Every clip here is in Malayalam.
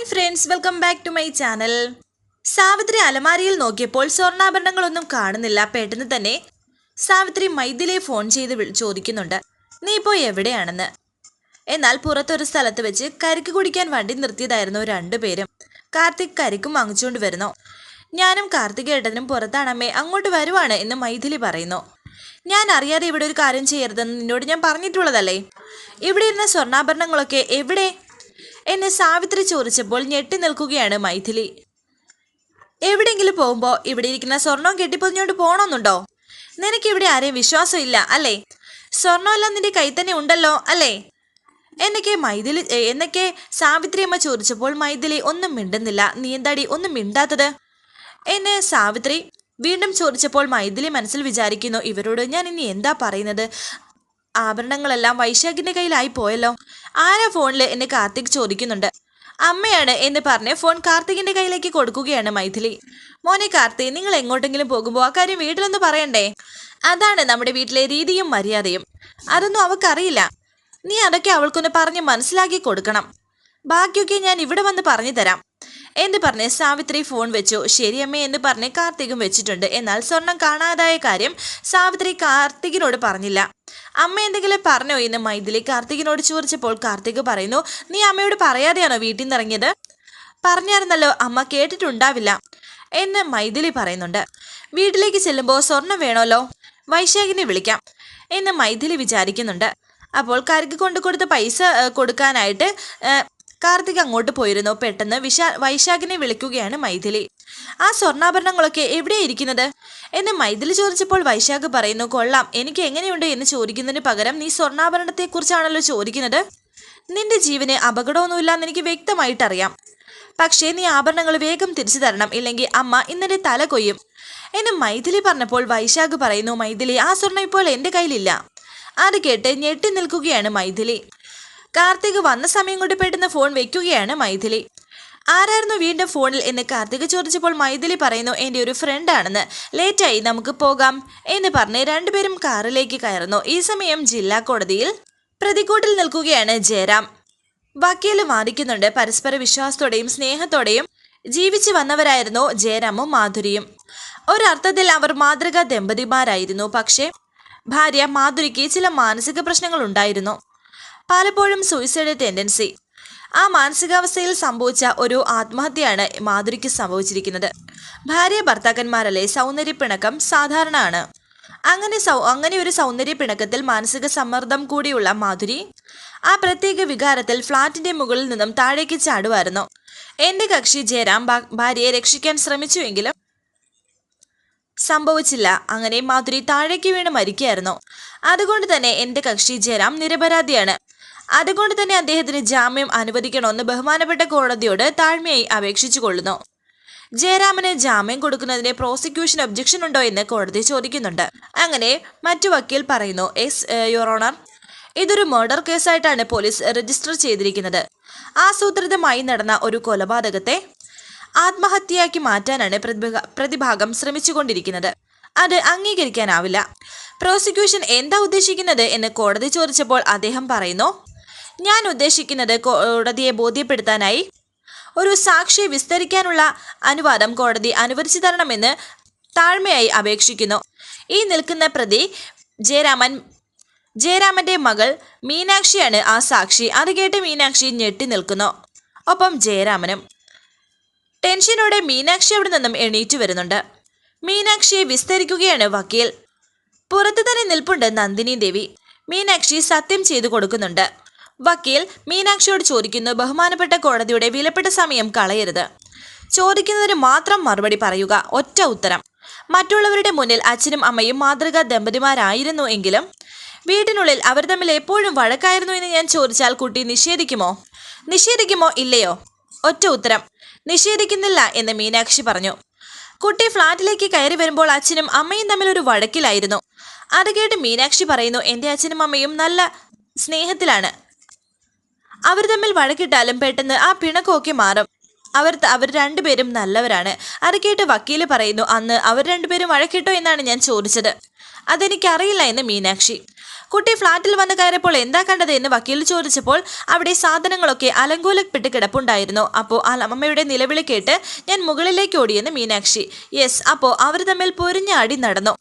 Hi friends welcome back to my channel Savitri അലമാരിയിൽ നോക്കിയപ്പോൾ സ്വർണാഭരണങ്ങളൊന്നും കാണുന്നില്ല. പെട്ടെന്ന് തന്നെ സാവിത്രി മൈദിലെ ഫോൺ ചെയ്ത് ചോദിക്കുന്നുണ്ട്. നീ ഇപ്പോൾ എവിടെയാണെന്ന്? എന്നാൽ പുറത്തൊരു സ്ഥലത്ത് വെച്ച് കരിക്ക് കുടിക്കാൻ വണ്ടി നിർത്തിയതായിരുന്നു രണ്ടുപേരും കാർത്തിക് കരിക്കും വാങ്ങിച്ചുകൊണ്ട് വരുന്നു. ഞാനും കാർത്തിക് ഏട്ടനും പുറത്താണമ്മേ അങ്ങോട്ട് വരുവാണ് എന്ന് മൈഥിലി പറയുന്നു. ഞാൻ അറിയാതെ ഇവിടെ ഒരു കാര്യം ചെയ്യരുതെന്ന് നിന്നോട് ഞാൻ പറഞ്ഞിട്ടുള്ളതല്ലേ? ഇവിടെ ഇരുന്ന സ്വർണാഭരണങ്ങളൊക്കെ എവിടെ? എന്നെ സാവിത്രി ചോദിച്ചപ്പോൾ ഞെട്ടി നിൽക്കുകയാണ് മൈഥിലി. എവിടെയെങ്കിലും പോകുമ്പോൾ ഇവിടെ ഇരിക്കുന്ന സ്വർണം കെട്ടിപ്പൊതിഞ്ഞോണ്ട് പോകണമെന്നുണ്ടോ നിനക്ക് ഇവിടെ ആരെയും വിശ്വാസമില്ല അല്ലേ? സ്വർണമെല്ലാം നിന്റെ കൈ തന്നെ ഉണ്ടല്ലോ അല്ലേ? എന്നൊക്കെ മൈഥിലി എന്നൊക്കെ സാവിത്രി അമ്മ ചോദിച്ചപ്പോൾ മൈഥിലി ഒന്നും മിണ്ടുന്നില്ല. നീ എന്താടി? ഒന്നും മിണ്ടാത്തത്? എന്നെ സാവിത്രി വീണ്ടും ചോദിച്ചപ്പോൾ മൈഥിലി മനസ്സിൽ വിചാരിക്കുന്നു ഇവരോട് ഞാൻ ഇനി എന്താ പറയുന്നത്? ആഭരണങ്ങളെല്ലാം വൈശാഖിന്റെ കയ്യിലായി പോയല്ലോ. ആരാ ഫോണിൽ എന്നെ കാർത്തിക് ചോദിക്കുന്നുണ്ട്. അമ്മയാണ് എന്ന് പറഞ്ഞ് ഫോൺ കാർത്തികിന്റെ കയ്യിലേക്ക് കൊടുക്കുകയാണ് മൈഥിലി. മോനെ കാർത്തി നിങ്ങൾ എങ്ങോട്ടെങ്കിലും പോകുമ്പോൾ ആ കാര്യം വീട്ടിലൊന്ന് പറയണ്ടേ? അതാണ് നമ്മുടെ വീട്ടിലെ രീതിയും മര്യാദയും. അതൊന്നും അവൾക്കറിയില്ല നീ അതൊക്കെ അവൾക്കൊന്ന് പറഞ്ഞ് മനസ്സിലാക്കി കൊടുക്കണം. ബാക്കിയൊക്കെ ഞാൻ ഇവിടെ വന്ന് പറഞ്ഞു തരാം എന്ന് പറഞ്ഞ് സാവിത്രി ഫോൺ വെച്ചു. ശരിയമ്മേ എന്ന് പറഞ്ഞ് കാർത്തികും വെച്ചിട്ടുണ്ട്. എന്നാൽ സ്വർണം കാണാതായ കാര്യം സാവിത്രി കാർത്തികിനോട് പറഞ്ഞില്ല. അമ്മ എന്തെങ്കിലും പറഞ്ഞോ എന്ന് മൈഥിലി കാർത്തികിനോട് ചോദിച്ചപ്പോൾ കാർത്തിക് പറയുന്നു നീ അമ്മയോട് പറയാതെയാണോ വീട്ടിൽ നിന്ന് ഇറങ്ങിയത്? പറഞ്ഞായിരുന്നല്ലോ അമ്മ കേട്ടിട്ടുണ്ടാവില്ല എന്ന് മൈഥിലി പറയുന്നുണ്ട്. വീട്ടിലേക്ക് ചെല്ലുമ്പോൾ സ്വർണം വേണമല്ലോ വൈശാഖിനെ വിളിക്കാം എന്ന് മൈഥിലി വിചാരിക്കുന്നുണ്ട്. അപ്പോൾ കരുക്ക് കൊണ്ടു കൊടുത്ത പൈസ കൊടുക്കാനായിട്ട് കാർത്തിക് അങ്ങോട്ട് പോയിരുന്നു. പെട്ടെന്ന് വിശാ വൈശാഖിനെ വിളിക്കുകയാണ് മൈഥിലി. ആ സ്വർണാഭരണങ്ങളൊക്കെ എവിടെയാണ് ഇരിക്കുന്നത് എന്ന് മൈഥിലി ചോദിച്ചപ്പോൾ വൈശാഖ് പറയുന്നു കൊള്ളാം. എനിക്ക് എങ്ങനെയുണ്ട് എന്ന് ചോദിക്കുന്നതിന് പകരം നീ സ്വർണാഭരണത്തെക്കുറിച്ചാണല്ലോ ചോദിക്കുന്നത്? നിന്റെ ജീവന് അപകടമൊന്നുമില്ലാന്ന് എനിക്ക് വ്യക്തമായിട്ടറിയാം. പക്ഷേ നീ ആഭരണങ്ങൾ വേഗം തിരിച്ചു തരണം. ഇല്ലെങ്കിൽ അമ്മ ഇന്നലെ തല കൊയ്യും. എന്ന് മൈഥിലി പറഞ്ഞപ്പോൾ വൈശാഖ് പറയുന്നു മൈഥിലി ആ സ്വർണം ഇപ്പോൾ എന്റെ കയ്യിലില്ല. അത് കേട്ട് ഞെട്ടി നിൽക്കുകയാണ് മൈഥിലി. കാർത്തിക് വന്ന സമയം കൊണ്ട് പെട്ടെന്ന് ഫോൺ വെക്കുകയാണ് മൈഥിലി. ആരായിരുന്നു വീണ്ടും ഫോണിൽ എന്ന് കാർത്തിക് ചോദിച്ചപ്പോൾ മൈഥിലി പറയുന്നു എന്റെ ഒരു ഫ്രണ്ടാണെന്ന് ലേറ്റായി നമുക്ക് പോകാം. എന്ന് പറഞ്ഞ് രണ്ടുപേരും കാറിലേക്ക് കയറുന്നു. ഈ സമയം ജില്ലാ കോടതിയിൽ പ്രതിക്കൂട്ടിൽ നിൽക്കുകയാണ് ജയറാം. വക്കീൽ വാദിക്കുന്നുണ്ട് പരസ്പര വിശ്വാസത്തോടെയും സ്നേഹത്തോടെയും ജീവിച്ചു വന്നവരായിരുന്നു ജയറാമും മാധുരിയും. ഒരർത്ഥത്തിൽ അവർ മാതൃകാ ദമ്പതിമാരായിരുന്നു. പക്ഷേ ഭാര്യ മാധുരിക്ക് ചില മാനസിക പ്രശ്നങ്ങൾ ഉണ്ടായിരുന്നു. പലപ്പോഴും സൂയിസൈഡ് ടെൻഡൻസി ആ മാനസികാവസ്ഥയിൽ സംഭവിച്ച ഒരു ആത്മഹത്യയാണ് മാധുരിക്ക് സംഭവിച്ചിരിക്കുന്നത്. ഭാര്യ ഭർത്താക്കന്മാരല്ലേ സൗന്ദര്യ പിണക്കം സാധാരണ അങ്ങനെ സൗ അങ്ങനെ ഒരു സൗന്ദര്യ പിണക്കത്തിൽ മാനസിക സമ്മർദ്ദം കൂടിയുള്ള മാധുരി ആ പ്രത്യേക വികാരത്തിൽ ഫ്ളാറ്റിന്റെ മുകളിൽ നിന്നും താഴേക്ക് ചാടുമായിരുന്നു എന്റെ കക്ഷി ജയറാം ഭാര്യയെ രക്ഷിക്കാൻ ശ്രമിച്ചുവെങ്കിലും സംഭവിച്ചില്ല. അങ്ങനെ മാധുരി താഴേക്ക് വീണ് മരിക്കുകയായിരുന്നു. അതുകൊണ്ട് തന്നെ എന്റെ കക്ഷി ജയറാം നിരപരാധിയാണ്. അതുകൊണ്ട് തന്നെ അദ്ദേഹത്തിന് ജാമ്യം അനുവദിക്കണമെന്ന് ബഹുമാനപ്പെട്ട കോടതിയോട് താഴ്മയായി അപേക്ഷിച്ചുകൊള്ളുന്നു. കൊള്ളുന്നു ജയറാമിന് ജാമ്യം കൊടുക്കുന്നതിന് പ്രോസിക്യൂഷൻ ഒബ്ജക്ഷൻ ഉണ്ടോ എന്ന് കോടതി ചോദിക്കുന്നുണ്ട്. അങ്ങനെ മറ്റു വക്കീൽ പറയുന്നു എസ് യുറോണർ ഓണർ ഇതൊരു മർഡർ കേസായിട്ടാണ് പോലീസ് രജിസ്റ്റർ ചെയ്തിരിക്കുന്നത്. ആസൂത്രിതമായി നടന്ന ഒരു കൊലപാതകത്തെ ആത്മഹത്യയാക്കി മാറ്റാനാണ് പ്രതിഭാഗം ശ്രമിച്ചുകൊണ്ടിരിക്കുന്നത്. അത് അംഗീകരിക്കാനാവില്ല. പ്രോസിക്യൂഷൻ എന്താ ഉദ്ദേശിക്കുന്നത് എന്ന് കോടതി ചോദിച്ചപ്പോൾ അദ്ദേഹം പറയുന്നു ഞാൻ ഉദ്ദേശിക്കുന്നത് കോടതിയെ ബോധ്യപ്പെടുത്താനായി ഒരു സാക്ഷി വിസ്തരിക്കാനുള്ള അനുവാദം കോടതി അനുവദിച്ചു തരണമെന്ന് താഴ്മയായി അപേക്ഷിക്കുന്നു. ഈ നിൽക്കുന്ന പ്രതി ജയരാമൻ ജയരാമന്റെ മകൾ മീനാക്ഷിയാണ് ആ സാക്ഷി. അത് കേട്ട് മീനാക്ഷി ഞെട്ടി നിൽക്കുന്നു. ഒപ്പം ജയരാമനും. ടെൻഷനോടെ മീനാക്ഷി അവിടെ നിന്നും എണീറ്റു വരുന്നുണ്ട്. മീനാക്ഷിയെ വിസ്തരിക്കുകയാണ് വക്കീൽ. പുറത്തു തന്നെ നിൽപ്പുണ്ട് നന്ദിനി ദേവി. മീനാക്ഷി സത്യം ചെയ്തു കൊടുക്കുന്നുണ്ട്. വക്കീൽ മീനാക്ഷിയോട് ചോദിക്കുന്നു ബഹുമാനപ്പെട്ട കോടതിയുടെ വിലപ്പെട്ട സമയം കളയരുത്. ചോദിക്കുന്നതിന് മാത്രം മറുപടി പറയുക ഒറ്റ ഉത്തരം. മറ്റുള്ളവരുടെ മുന്നിൽ അച്ഛനും അമ്മയും മാതൃകാ ദമ്പതിമാരായിരുന്നു എങ്കിലും വീടിനുള്ളിൽ അവർ തമ്മിൽ എപ്പോഴും വഴക്കായിരുന്നു എന്ന് ഞാൻ ചോദിച്ചാൽ കുട്ടി നിഷേധിക്കുമോ? നിഷേധിക്കുമോ ഇല്ലയോ? ഒറ്റ ഉത്തരം നിഷേധിക്കുന്നില്ല എന്ന് മീനാക്ഷി പറഞ്ഞു. കുട്ടി ഫ്ളാറ്റിലേക്ക് കയറി വരുമ്പോൾ അച്ഛനും അമ്മയും തമ്മിൽ ഒരു വഴക്കിലായിരുന്നു. അത് കേട്ട് മീനാക്ഷി പറയുന്നു എന്റെ അച്ഛനും അമ്മയും നല്ല സ്നേഹത്തിലാണ്. അവർ തമ്മിൽ വഴക്കിട്ടാലും പെട്ടെന്ന് ആ പിണക്കമൊക്കെ മാറും. അവർ അവർ രണ്ടുപേരും നല്ലവരാണ്. അത് കേട്ട് വക്കീൽ പറയുന്നു അന്ന് അവർ രണ്ടുപേരും വഴക്കിട്ടോ എന്നാണ് ഞാൻ ചോദിച്ചത്. അതെനിക്കറിയില്ല എന്ന് മീനാക്ഷി. കുട്ടി ഫ്ളാറ്റിൽ വന്ന് കയറിയപ്പോൾ എന്താ കണ്ടത് എന്ന് വക്കീൽ ചോദിച്ചപ്പോൾ അവിടെ സാധനങ്ങളൊക്കെ അലങ്കോലപ്പെട്ട് കിടപ്പുണ്ടായിരുന്നു. അപ്പോൾ ആ അമ്മയുടെ നിലവിളി കേട്ട് ഞാൻ മുകളിലേക്ക് ഓടിയെന്ന് മീനാക്ഷി. യെസ് അപ്പോൾ അവർ തമ്മിൽ പൊരിഞ്ഞ അടി നടന്നു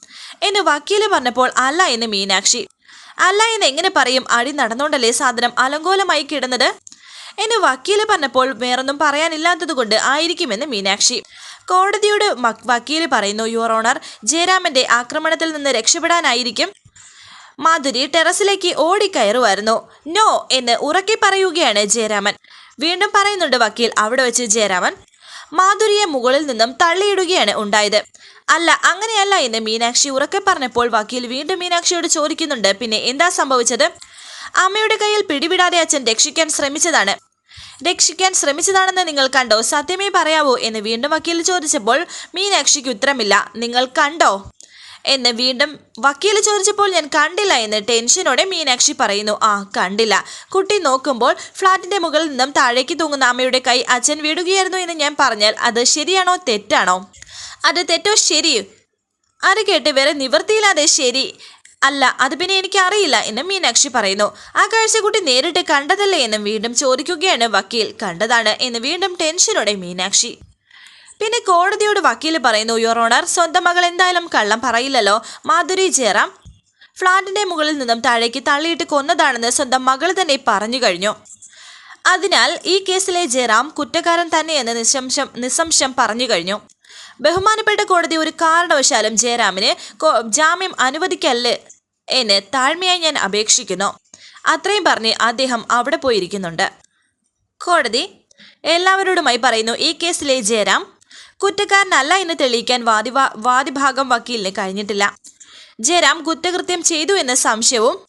എന്ന് വക്കീൽ പറഞ്ഞപ്പോൾ അല്ല എന്ന് മീനാക്ഷി. അല്ല എന്ന് എങ്ങനെ പറയും? അടി നടന്നുകൊണ്ടല്ലേ സാധനം അലങ്കോലമായി കിടന്നത്? എന്ന് വക്കീൽ പറഞ്ഞപ്പോൾ വേറൊന്നും പറയാനില്ലാത്തതുകൊണ്ട് ആയിരിക്കുമെന്ന് മീനാക്ഷി. കോടതിയോട് വക്കീൽ പറയുന്നു യുവർ ഓണർ ജയരാമന്റെ ആക്രമണത്തിൽ നിന്ന് രക്ഷപ്പെടാനായിരിക്കും. മാധുരി ടെറസിലേക്ക് ഓടിക്കയറുമായിരുന്നു. നോ എന്ന് ഉറക്കി പറയുകയാണ് ജയരാമൻ. വീണ്ടും പറയുന്നുണ്ട് വക്കീൽ അവിടെ വെച്ച് ജയരാമൻ മാധുരിയെ മുകളിൽ നിന്നും തള്ളിയിടുകയാണ് ഉണ്ടായത്. അല്ല അങ്ങനെയല്ല എന്ന് മീനാക്ഷി ഉറക്കെ പറഞ്ഞപ്പോൾ വക്കീൽ വീണ്ടും മീനാക്ഷിയോട് ചോദിക്കുന്നുണ്ട് പിന്നെ എന്താ സംഭവിച്ചത്? അമ്മയുടെ കയ്യിൽ പിടിവിടാതെ അച്ഛൻ രക്ഷിക്കാൻ ശ്രമിച്ചതാണ്. രക്ഷിക്കാൻ ശ്രമിച്ചതാണെന്ന് നിങ്ങൾ കണ്ടോ? സത്യമേ പറയാവോ? എന്ന് വീണ്ടും വക്കീൽ ചോദിച്ചപ്പോൾ മീനാക്ഷിക്ക് ഉത്തരമില്ല. നിങ്ങൾ കണ്ടോ? എന്ന് വീണ്ടും വക്കീൽ ചോദിച്ചപ്പോൾ ഞാൻ കണ്ടില്ല എന്ന് ടെൻഷനോടെ മീനാക്ഷി പറയുന്നു ആ കണ്ടില്ല. കുട്ടി നോക്കുമ്പോൾ ഫ്ളാറ്റിന്റെ മുകളിൽ നിന്നും താഴേക്ക് തൂങ്ങുന്ന അമ്മയുടെ കൈ അച്ഛൻ വീടുകയായിരുന്നു എന്ന് ഞാൻ പറഞ്ഞാൽ അത് ശരിയാണോ തെറ്റാണോ? അത് തെറ്റോ ശരിയോ അത് കേട്ട് വേറെ നിവൃത്തിയില്ലാതെ ശരി. അല്ല അത് പിന്നെ എനിക്ക് അറിയില്ല എന്ന് മീനാക്ഷി പറയുന്നു. ആ കാഴ്ച കുട്ടി നേരിട്ട് കണ്ടതല്ലേ? എന്നും വീണ്ടും ചോദിക്കുകയാണ് വക്കീൽ. കണ്ടതാണ് എന്ന് വീണ്ടും ടെൻഷനോടെ മീനാക്ഷി. പിന്നെ കോടതിയോട് വക്കീൽ പറയുന്നു യുവർ ഓണർ സ്വന്തം മകൾ എന്തായാലും കള്ളം പറയില്ലല്ലോ. മാധുരി ജയറാം ഫ്ളാറ്റിന്റെ മുകളിൽ നിന്നും താഴേക്ക് തള്ളിയിട്ട് കൊന്നതാണെന്ന് സ്വന്തം മകൾ തന്നെ പറഞ്ഞു കഴിഞ്ഞു. അതിനാൽ ഈ കേസിലെ ജയറാം കുറ്റക്കാരൻ തന്നെയെന്ന് നിശംശം നിസംശം പറഞ്ഞു കഴിഞ്ഞു. ബഹുമാനപ്പെട്ട കോടതി ഒരു കാരണവശാലും ജയറാമിന് ജാമ്യം അനുവദിക്കല്ലേ എന്ന് താഴ്മയായി ഞാൻ അപേക്ഷിക്കുന്നു. അത്രയും പറഞ്ഞ് അദ്ദേഹം അവിടെ പോയിരിക്കുന്നുണ്ട്. കോടതി എല്ലാവരോടുമായി പറയുന്നു ഈ കേസിലെ ജയറാം കുറ്റക്കാരനല്ല എന്ന് തെളിയിക്കാൻ വാദിവാ വാദിഭാഗം വക്കീലിന് കഴിഞ്ഞിട്ടില്ല. ജയറാം കുറ്റകൃത്യം ചെയ്തു എന്ന സംശയവും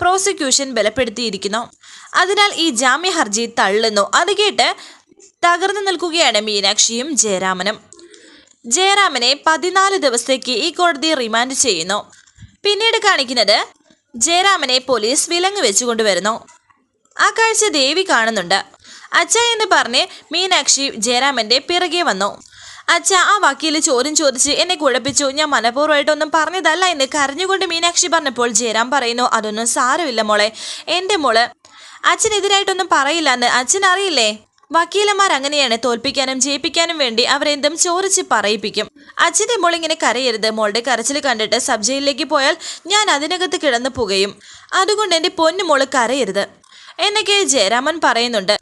പ്രോസിക്യൂഷൻ ബലപ്പെടുത്തിയിരിക്കുന്നു. അതിനാൽ ഈ ജാമ്യ ഹർജി തള്ളുന്നു. അത് കേട്ട് തകർന്നു നിൽക്കുകയാണ് മീനാക്ഷിയും ജയരാമനും. ജയറാമനെ പതിനാല് ദിവസത്തേക്ക് ഈ കോടതി റിമാൻഡ് ചെയ്യുന്നു. പിന്നീട് കാണിക്കുന്നത് ജയറാമനെ പോലീസ് വിലങ്ങ് വെച്ചുകൊണ്ടുവരുന്നു. ആ കാഴ്ച ദേവി കാണുന്നുണ്ട്. അച്ഛ എന്ന് പറഞ്ഞ് മീനാക്ഷി ജയറാമന്റെ പിറകെ വന്നു. അച്ഛ ആ വക്കീൽ ചോദ്യം ചോദിച്ച് എന്നെ കുഴപ്പിച്ചു. ഞാൻ മനഃപൂർവമായിട്ടൊന്നും പറഞ്ഞതല്ല എന്ന് കരഞ്ഞുകൊണ്ട് മീനാക്ഷി പറഞ്ഞപ്പോൾ ജയറാം പറയുന്നു അതൊന്നും സാരമില്ല മോളെ. എന്റെ മോൾ അച്ഛനെതിരായിട്ടൊന്നും പറയില്ല എന്ന് അച്ഛൻ അറിയില്ലേ വക്കീലന്മാർ അങ്ങനെയാണ് തോൽപ്പിക്കാനും ജയിപ്പിക്കാനും വേണ്ടി അവരെന്തും ചോദിച്ച് പറയിപ്പിക്കും. അച്ഛന്റെ മോൾ ഇങ്ങനെ കരയരുത്. മോളുടെ കരച്ചിൽ കണ്ടിട്ട് സബ് ജയിലിലേക്ക് പോയാൽ ഞാൻ അതിനകത്ത് കിടന്നു പുകയും. അതുകൊണ്ട് എന്റെ പൊന്നു മോൾ കരയരുത്. എന്നൊക്കെ ജയരാമൻ പറയുന്നുണ്ട്.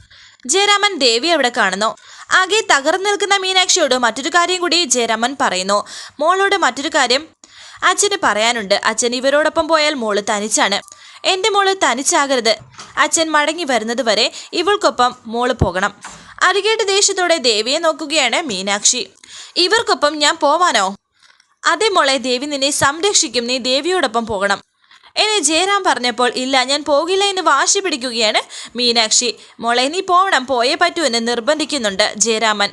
ജയരാമൻ ദേവി അവിടെ കാണുന്നു. ആകെ തകർന്നു നിൽക്കുന്ന മീനാക്ഷിയോട് മറ്റൊരു കാര്യം കൂടി ജയരാമൻ പറയുന്നു. മോളോട് മറ്റൊരു കാര്യം അച്ഛന് പറയാനുണ്ട്. അച്ഛൻ ഇവരോടൊപ്പം പോയാൽ മോൾ തനിച്ചാണ്. എന്റെ മോൾ തനിച്ചാകരുത്. അച്ഛൻ മടങ്ങി വരുന്നത് വരെ ഇവൾക്കൊപ്പം മോൾ പോകണം. അരികേട്ട് ദേഷ്യത്തോടെ ദേവിയെ നോക്കുകയാണ് മീനാക്ഷി. ഇവർക്കൊപ്പം ഞാൻ പോവാനോ? അതേ മോളെ ദേവി നിന്നെ സംരക്ഷിക്കും. നീ ദേവിയോടൊപ്പം പോകണം. എന്നെ ജയറാം പറഞ്ഞപ്പോൾ ഇല്ല ഞാൻ പോകില്ല എന്ന് വാശി പിടിക്കുകയാണ് മീനാക്ഷി. മോളെ നീ പോകണം പോയേ പറ്റൂ എന്ന് നിർബന്ധിക്കുന്നുണ്ട് ജയരാമൻ.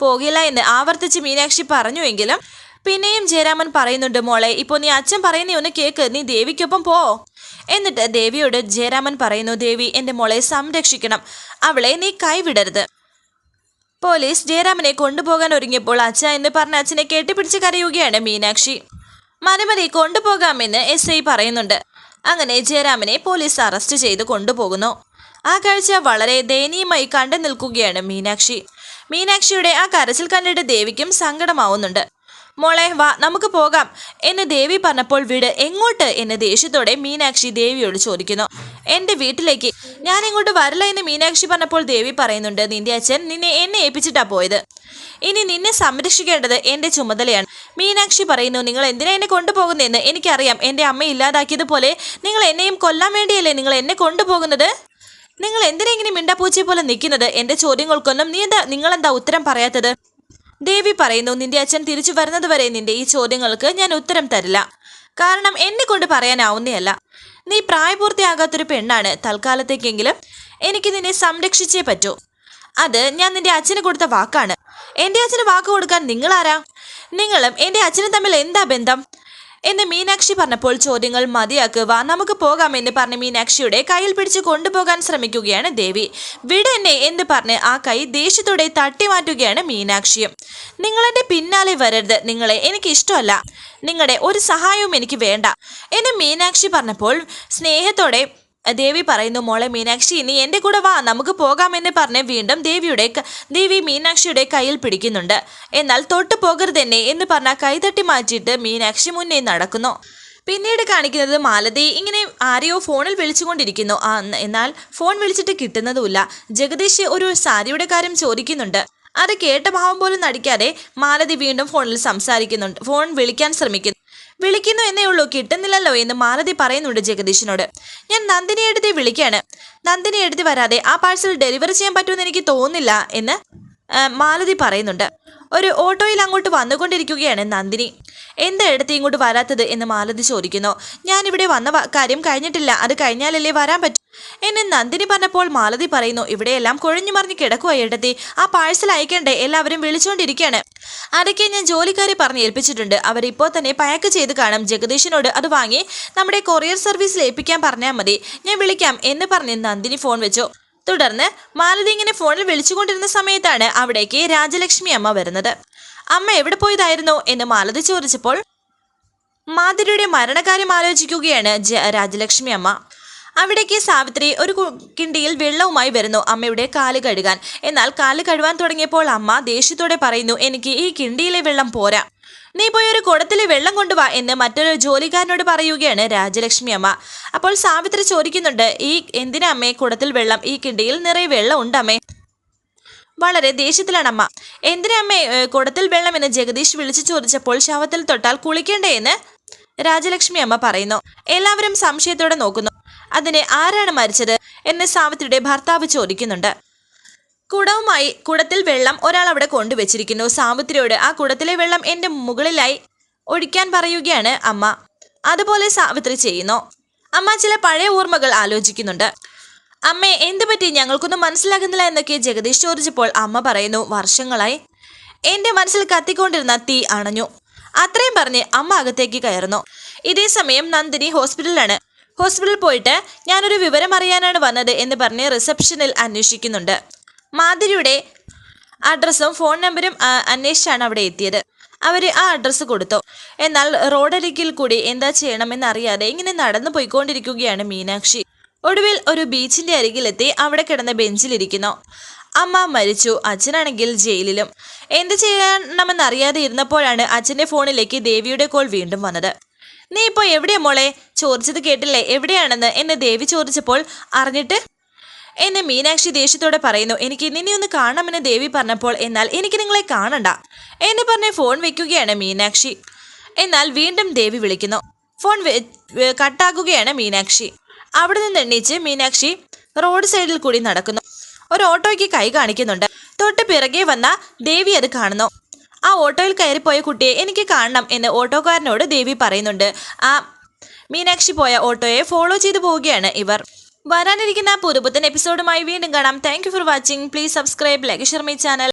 പോകില്ല എന്ന് ആവർത്തിച്ച് മീനാക്ഷി പറഞ്ഞുവെങ്കിലും പിന്നെയും ജയരാമൻ പറയുന്നുണ്ട് മോളെ ഇപ്പോൾ നീ അച്ഛൻ പറയുന്ന ഒന്ന് കേക്ക് നീ ദേവിക്കൊപ്പം പോ. എന്നിട്ട് ദേവിയോട് ജയരാമൻ പറയുന്നു ദേവി എന്റെ മോളെ സംരക്ഷിക്കണം അവളെ നീ കൈവിടരുത്. പോലീസ് ജയരാമനെ കൊണ്ടുപോകാൻ ഒരുങ്ങിയപ്പോൾ അച്ഛ എന്ന് പറഞ്ഞ അച്ഛനെ കെട്ടിപ്പിടിച്ച് കരയുകയാണ് മീനാക്ഷി. മനുമതി കൊണ്ടുപോകാമെന്ന് എസ് ഐ പറയുന്നുണ്ട്. അങ്ങനെ ജയറാമിനെ പോലീസ് അറസ്റ്റ് ചെയ്ത് കൊണ്ടുപോകുന്നു. ആ കാഴ്ച വളരെ ദയനീയമായി കണ്ടു നിൽക്കുകയാണ് മീനാക്ഷി. മീനാക്ഷിയുടെ ആ കരച്ചിൽ കണ്ടിട്ട് ദേവിക്കും സങ്കടമാവുന്നുണ്ട്. മോളെ വാ നമുക്ക് പോകാം. എന്ന് ദേവി പറഞ്ഞപ്പോൾ വീട് എങ്ങോട്ട്? എന്ന് ദേഷ്യത്തോടെ മീനാക്ഷി ദേവിയോട് ചോദിക്കുന്നു. എന്റെ വീട്ടിലേക്ക്. ഞാൻ ഇങ്ങോട്ട് വരില്ല എന്ന് മീനാക്ഷി പറഞ്ഞപ്പോൾ ദേവി പറയുന്നുണ്ട് നിന്റെ അച്ഛൻ നിന്നെ എന്നെ ഏൽപ്പിച്ചിട്ടാ പോയത്. ഇനി നിന്നെ സംരക്ഷിക്കേണ്ടത് എന്റെ ചുമതലയാണ്. മീനാക്ഷി പറയുന്നു നിങ്ങൾ എന്തിനാ എന്നെ കൊണ്ടുപോകുന്നതെന്ന് എനിക്കറിയാം. എന്റെ അമ്മ ഇല്ലാതാക്കിയതുപോലെ നിങ്ങൾ എന്നെയും കൊല്ലാൻ വേണ്ടിയല്ലേ നിങ്ങൾ എന്നെ കൊണ്ടുപോകുന്നത്? നിങ്ങൾ എന്തിനെങ്ങനെ മിണ്ടാപ്പൂച്ചയെ പോലെ നിൽക്കുന്നത്? എന്റെ ചോദ്യങ്ങൾക്കൊന്നും നീ എന്താ നിങ്ങളെന്താ ഉത്തരം പറയാത്തത്? ദേവി പറയുന്നു നിന്റെ അച്ഛൻ തിരിച്ചു വരുന്നതുവരെ നിന്റെ ഈ ചോദ്യങ്ങൾക്ക് ഞാൻ ഉത്തരം തരില്ല. കാരണം എന്നെ കൊണ്ട് പറയാനാവുന്നയല്ല നീ പ്രായപൂർത്തിയാകാത്തൊരു പെണ്ണാണ്. തൽക്കാലത്തേക്കെങ്കിലും എനിക്ക് നിന്നെ സംരക്ഷിച്ചേ പറ്റൂ. അത് ഞാൻ നിന്റെ അച്ഛന് കൊടുത്ത വാക്കാണ്. എന്റെ അച്ഛന് വാക്ക് കൊടുക്കാൻ നിങ്ങളാരാ? നിങ്ങളും എന്റെ അച്ഛനും തമ്മിൽ എന്താ ബന്ധം? എന്ന് മീനാക്ഷി പറഞ്ഞപ്പോൾ ചോദ്യങ്ങൾ മതിയാക്കുക. നമുക്ക് പോകാം എന്ന് പറഞ്ഞ് മീനാക്ഷിയുടെ കയ്യിൽ പിടിച്ച് കൊണ്ടുപോകാൻ ശ്രമിക്കുകയാണ് ദേവി. വിടെന്നെ എന്ന് പറഞ്ഞ് ആ കൈ ദേഷ്യത്തോടെ തട്ടി മാറ്റുകയാണ് മീനാക്ഷിയും നിങ്ങളെന്റെ പിന്നാലെ വരരുത്. നിങ്ങളെ എനിക്ക് ഇഷ്ടമല്ല. നിങ്ങളുടെ ഒരു സഹായവും എനിക്ക് വേണ്ട. എന്ന് മീനാക്ഷി പറഞ്ഞപ്പോൾ സ്നേഹത്തോടെ ദേവി പറയുന്നു മോളെ മീനാക്ഷി നീ എന്റെ കൂടെ വാ നമുക്ക് പോകാമെന്ന് പറഞ്ഞ് വീണ്ടും ദേവിയുടെ ദേവി മീനാക്ഷിയുടെ കയ്യിൽ പിടിക്കുന്നുണ്ട്. എന്നാൽ തൊട്ടു പോകരുതെന്നെ എന്ന് പറഞ്ഞ കൈതട്ടി മാറ്റിയിട്ട് മീനാക്ഷി മുന്നേ നടക്കുന്നു. പിന്നീട് കാണിക്കുന്നത് മാലതി. ഇങ്ങനെ ആരെയോ ഫോണിൽ വിളിച്ചുകൊണ്ടിരിക്കുന്നു. എന്നാൽ ഫോൺ വിളിച്ചിട്ട് കിട്ടുന്നതുമില്ല. ജഗദീഷ് ഒരു സാരിയുടെ കാര്യം ചോദിക്കുന്നുണ്ട്. അത് കേട്ട ഭാവം പോലും നടിക്കാതെ മാലതി വീണ്ടും ഫോണിൽ സംസാരിക്കുന്നുണ്ട്. ഫോൺ വിളിക്കാൻ ശ്രമിക്കുന്നു. വിളിക്കുന്നു എന്നേ ഉള്ളൂ. കിട്ടുന്നില്ലല്ലോ എന്ന് മാലതി പറയുന്നുണ്ട് ജഗദീഷിനോട്. ഞാൻ നന്ദിനി എടുത്തി വിളിക്കുകയാണ് നന്ദിനി എടുത്തി വരാതെ ആ പാഴ്സൽ ഡെലിവറി ചെയ്യാൻ പറ്റുമെന്ന് എനിക്ക് തോന്നുന്നില്ല എന്ന് മാലതി പറയുന്നുണ്ട്. ഒരു ഓട്ടോയിൽ അങ്ങോട്ട് വന്നുകൊണ്ടിരിക്കുകയാണ് നന്ദിനി. എന്താ എടുത്ത് ഇങ്ങോട്ട് വരാത്തത് എന്ന് മാലതി ചോദിക്കുന്നു. ഞാനിവിടെ വന്ന കാര്യം കഴിഞ്ഞിട്ടില്ല. അത് കഴിഞ്ഞാലല്ലേ വരാൻ പറ്റൂ. എന്നെ നന്ദിനി പറഞ്ഞപ്പോൾ മാലതി പറയുന്നു ഇവിടെയെല്ലാം കുഴഞ്ഞു മറിഞ്ഞ് കിടക്കുക ഏട്ടത്തി. ആ പാഴ്സൽ അയക്കണ്ടേ? എല്ലാവരും വിളിച്ചുകൊണ്ടിരിക്കുകയാണ് അതൊക്കെ ഞാൻ ജോലിക്കാരെ പറഞ്ഞ് ഏൽപ്പിച്ചിട്ടുണ്ട്. അവരിപ്പോൾ തന്നെ പാക്ക് ചെയ്ത് കാണും. ജഗദീഷിനോട് അത് വാങ്ങി നമ്മുടെ കൊറിയർ സർവീസിൽ ഏൽപ്പിക്കാൻ പറഞ്ഞാൽ മതി. ഞാൻ വിളിക്കാം എന്ന് പറഞ്ഞ് നന്ദിനി ഫോൺ വെച്ചു. തുടർന്ന് മാലതി ഇങ്ങനെ ഫോണിൽ വിളിച്ചുകൊണ്ടിരുന്ന സമയത്താണ് അവിടേക്ക് രാജലക്ഷ്മി അമ്മ വരുന്നത്. അമ്മ എവിടെ പോയതായിരുന്നു എന്ന് മാലതി ചോദിച്ചപ്പോൾ മാധുരിയുടെ മരണകാര്യം ആലോചിക്കുകയാണ് രാജലക്ഷ്മി അമ്മ. അവിടേക്ക് സാവിത്രി ഒരു കിണ്ടിയിൽ വെള്ളവുമായി വരുന്നു. അമ്മയുടെ കാൽ കഴുകാൻ. എന്നാൽ കാൽ കഴുകാൻ തുടങ്ങിയപ്പോൾ അമ്മ ദേഷ്യത്തോടെ പറയുന്നു എനിക്ക് ഈ കിണ്ടിയിലെ വെള്ളം പോരാ. നീ പോയി ഒരു കുടത്തിലെ വെള്ളം കൊണ്ടുവാ എന്ന് മറ്റൊരു ജോലിക്കാരനോട് പറയുകയാണ് രാജലക്ഷ്മി അമ്മ. അപ്പോൾ സാവിത്രി ചോദിക്കുന്നുണ്ട് ഈ എന്തിനാ അമ്മേ കുടത്തിൽ വെള്ളം? ഈ കിണ്ടിയിൽ നിറയെ വെള്ളം ഉണ്ട് അമ്മേ. വളരെ ദേഷ്യത്തിലാണ് അമ്മ. എന്തിനാ അമ്മേ കുടത്തിൽ വെള്ളം എന്ന് ജഗദീഷ് വിളിച്ചു ചോദിച്ചപ്പോൾ ശവത്തിൽ തൊട്ടാൽ കുളിക്കണ്ടേ എന്ന്? രാജലക്ഷ്മി അമ്മ പറയുന്നു. എല്ലാവരും സംശയത്തോടെ നോക്കുന്നു. അതിന് ആരാണ് മരിച്ചത് എന്ന് സാവിത്രിയുടെ ഭർത്താവ് ചോദിക്കുന്നുണ്ട്. കുടവുമായി കുടത്തിൽ വെള്ളം ഒരാൾ അവിടെ കൊണ്ടുവച്ചിരിക്കുന്നു. സാവിത്രിയോട് ആ കുടത്തിലെ വെള്ളം എന്റെ മുകളിലായി ഒഴിക്കാൻ പറയുകയാണ് അമ്മ. അതുപോലെ സാവിത്രി ചെയ്യുന്നു. അമ്മ ചില പഴയ ഓർമ്മകൾ ആലോചിക്കുന്നുണ്ട്. അമ്മേ എന്ത് പറ്റി ഞങ്ങൾക്കൊന്നും മനസ്സിലാകുന്നില്ല എന്നൊക്കെ ജഗദീഷ് ചോദിച്ചപ്പോൾ അമ്മ പറയുന്നു വർഷങ്ങളായി എന്റെ മനസ്സിൽ കത്തിക്കൊണ്ടിരുന്ന തീ അണഞ്ഞു. അത്രയും പറഞ്ഞ് അമ്മ അകത്തേക്ക് കയറുന്നു. ഇതേ സമയം നന്ദിനി ഹോസ്പിറ്റലിലാണ്. ഹോസ്പിറ്റലിൽ പോയിട്ട് ഞാനൊരു വിവരം അറിയാനാണ് വന്നത് എന്ന് പറഞ്ഞ് റിസപ്ഷനിൽ അന്വേഷിക്കുന്നുണ്ട്. മാധുരിയുടെ അഡ്രസ്സും ഫോൺ നമ്പരും അന്വേഷിച്ചാണ് അവിടെ എത്തിയത്. അവർ ആ അഡ്രസ്സ് കൊടുത്തു. എന്നാൽ റോഡരികിൽ കൂടി എന്താ ചെയ്യണമെന്ന് അറിയാതെ ഇങ്ങനെ നടന്നു പോയിക്കൊണ്ടിരിക്കുകയാണ് മീനാക്ഷി. ഒടുവിൽ ഒരു ബീച്ചിന്റെ അരികിലെത്തി അവിടെ കിടന്ന ബെഞ്ചിലിരിക്കുന്നു. അമ്മ മരിച്ചു അച്ഛനാണെങ്കിൽ ജയിലിലും. എന്ത് ചെയ്യണമെന്നറിയാതെ ഇരുന്നപ്പോഴാണ് അച്ഛന്റെ ഫോണിലേക്ക് ദേവിയുടെ കോൾ വീണ്ടും വന്നത്. നീ ഇപ്പോൾ എവിടെയാ മോളെ? ചോദിച്ചത് കേട്ടില്ലേ? എവിടെയാണെന്ന്? എന്ന് ദേവി ചോദിച്ചപ്പോൾ അറിഞ്ഞിട്ട്? എന്നെ മീനാക്ഷി ദേഷ്യത്തോടെ പറയുന്നു എനിക്ക് നിന്നെ ഒന്ന് കാണാമെന്ന് ദേവി പറഞ്ഞപ്പോൾ എന്നാൽ എനിക്ക് നിങ്ങളെ കാണണ്ട. എന്ന് പറഞ്ഞ് ഫോൺ വെക്കുകയാണ് മീനാക്ഷി. എന്നാൽ വീണ്ടും ദേവി വിളിക്കുന്നു. ഫോൺ കട്ടാക്കുകയാണ് മീനാക്ഷി. അവിടെ നിന്ന് എണ്ണീച്ച് മീനാക്ഷി റോഡ് സൈഡിൽ കൂടി നടക്കുന്നു. ഒരു ഓട്ടോയ്ക്ക് കൈ കാണിക്കുന്നുണ്ട്. തൊട്ട് പിറകെ വന്ന ദേവി അത് കാണുന്നു. ആ ഓട്ടോയിൽ കയറിപ്പോയ കുട്ടിയെ എനിക്ക് കാണണം എന്ന് ഓട്ടോക്കാരനോട് ദേവി പറയുന്നുണ്ട്. ആ മീനാക്ഷി പോയ ഓട്ടോയെ ഫോളോ ചെയ്തു പോവുകയാണ് ഇവർ. വരാനിരിക്കുന്ന പുതുപുത്തൻ എപ്പിസോഡുമായി വീണ്ടും കാണാം. Thank for watching please subscribe like share my channel